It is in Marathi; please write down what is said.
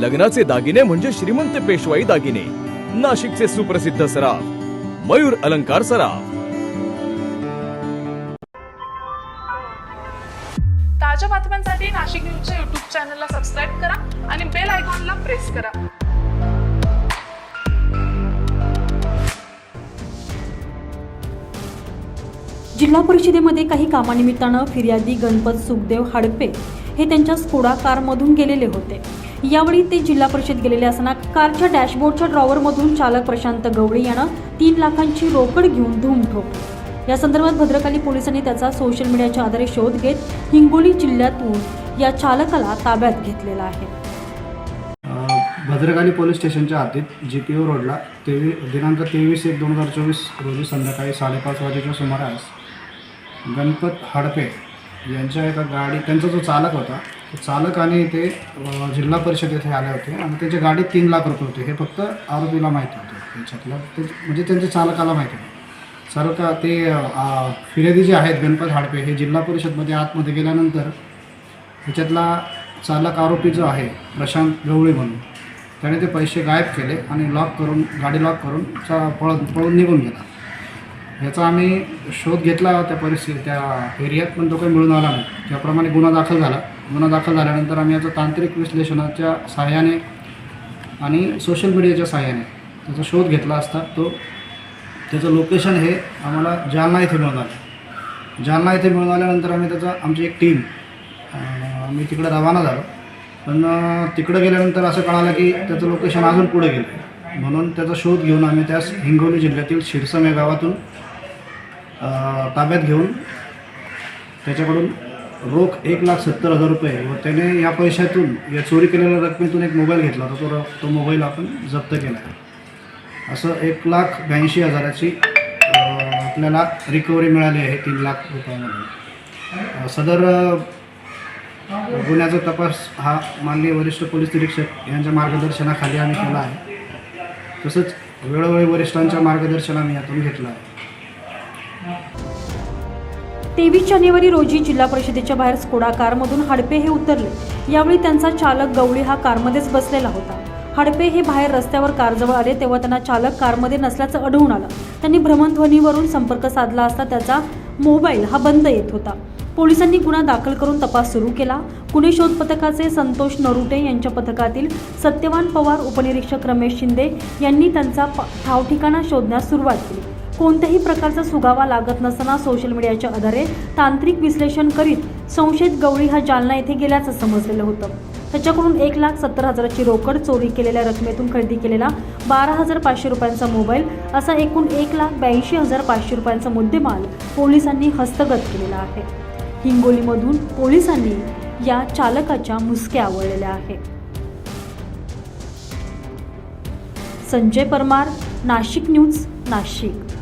लग्नाचे दागिने म्हणजे श्रीमंत पेशवाई दागिने. नाशिकचे सुप्रसिद्ध सराफ. मयूर अलंकार सराफ. ताज्या बातम्यांसाठी नाशिक न्यूजच्या युट्यूब चॅनलला सबस्क्राईब करा आणि बेल आयकॉनला प्रेस करा. जिल्हा परिषदेमध्ये काही कामानिमित्तानं फिर्यादी गणपत सुखदेव हाडपे हे त्यांच्या स्कोडा कारमधून गेलेले होते. यावेळी ते जिल्हा परिषद गेलेले असताना कारच्या डॅशबोर्डच्या ड्रॉवरमधून चालक प्रशांत गवळी यानं तीन लाखांची रोकड घेऊन धूम ठोकली. या संदर्भात भद्रकाली पोलिसांनी त्याचा सोशल मीडियाच्या आधारे शोध घेत हिंगोली जिल्ह्यातून या चालकाला ताब्यात घेतलेला आहे. भद्रकाली पोलीस स्टेशनच्या हद्दीत जी पी ओ रोडला तेवी दिनांक तेवीस एक दोन हजार चोवीस रोजी संध्याकाळी साडेपाच वाजेच्या सुमारास गणपत हडपे यांच्या एका गाडी त्यांचा जो चालक होता चालक आणि ते जिल्हा परिषद येथे आले होते आणि त्याची गाडीत तीन लाख रुपये होते. हे फक्त आरोपीला माहिती होतं. त्याच्यातलं ते म्हणजे त्यांच्या चालकाला माहिती होतं. चालका ते फिर्यादी जे आहेत गणपत हाडपे हे जिल्हा परिषदमध्ये आतमध्ये गेल्यानंतर त्याच्यातला चालक आरोपी जो आहे प्रशांत गवळी म्हणून त्याने ते पैसे गायब केले आणि लॉक करून गाडी लॉक करून चा पळ पळून निघून गेला. ह्याचा आम्ही शोध घेतला त्या परिस्थिती त्या एरियात पण तो काही मिळून आला नाही. त्याप्रमाणे गुन्हा दाखल झाला. गुन्हा दाखल झाल्यानंतर आम्ही याचा तांत्रिक विश्लेषणाच्या सहाय्याने आणि सोशल मीडियाच्या सहाय्याने त्याचा शोध घेतला असता तो त्याचं लोकेशन हे आम्हाला जालना येथे मिळून आलं. जालना इथे मिळून आल्यानंतर आम्ही त्याचा आमची एक टीम आम्ही तिकडे रवाना झालो. पण तिकडं गेल्यानंतर असं कळालं की त्याचं लोकेशन अजून पुढे गेलं म्हणून त्याचा शोध घेऊन आम्ही त्यास हिंगोली जिल्ह्यातील शिरसम या गावातून ताब्यात घेऊन त्याच्याकडून रोख एक लाख सत्तर हजार रुपये व त्याने या पैशातून या चोरी केलेल्या रकमेतून एक मोबाईल घेतला होता. तो र तो मोबाईल आपण जप्त केला. आहे असं एक लाख ब्याऐंशी हजाराची आपल्याला रिकव्हरी मिळाली आहे तीन लाख रुपयामध्ये. सदर गुन्ह्याचा तपास हा माननीय वरिष्ठ पोलीस निरीक्षक यांच्या मार्गदर्शनाखाली आम्ही केला आहे. तसंच वेळोवेळी वरिष्ठांच्या मार्गदर्शन आम्ही यातून घेतलं आहे. तेवीस जानेवारी रोजी जिल्हा परिषदेच्या बाहेर स्कोडा कारमधून हडपे हे उतरले. यावेळी त्यांचा चालक गवळी हा कारमध्येच बसलेला होता. हडपे हे बाहेर रस्त्यावर कारजवळ आले तेव्हा त्यांना चालक कारमध्ये नसल्याचं आढळून आलं. त्यांनी भ्रमणध्वनीवरून संपर्क साधला असता त्याचा मोबाईल हा बंद येत होता. पोलिसांनी गुन्हा दाखल करून तपास सुरू केला. गुन्हे शोध पथकाचे संतोष नरुटे यांच्या पथकातील सत्यवान पवार उपनिरीक्षक रमेश शिंदे यांनी त्यांचा ठावठिकाणा शोधण्यास सुरुवात केली. कोणत्याही प्रकारचा सुगावा लागत नसताना सोशल मीडियाच्या आधारे तांत्रिक विश्लेषण करीत संशयित गवळी हा जालना येथे गेल्याचं समजलेलं होतं. त्याच्याकडून एक लाख सत्तर हजाराची रोकड चोरी केलेल्या रकमेतून खरेदी केलेला बारा हजार पाचशे रुपयांचा मोबाईल असा एकूण एक लाख ब्याऐंशी हजार पाचशे रुपयांचा मुद्देमाल पोलिसांनी हस्तगत केलेला आहे. हिंगोलीमधून पोलिसांनी या चालकाच्या मुसक्या आवळलेल्या आहे संजय परमार नाशिक न्यूज नाशिक.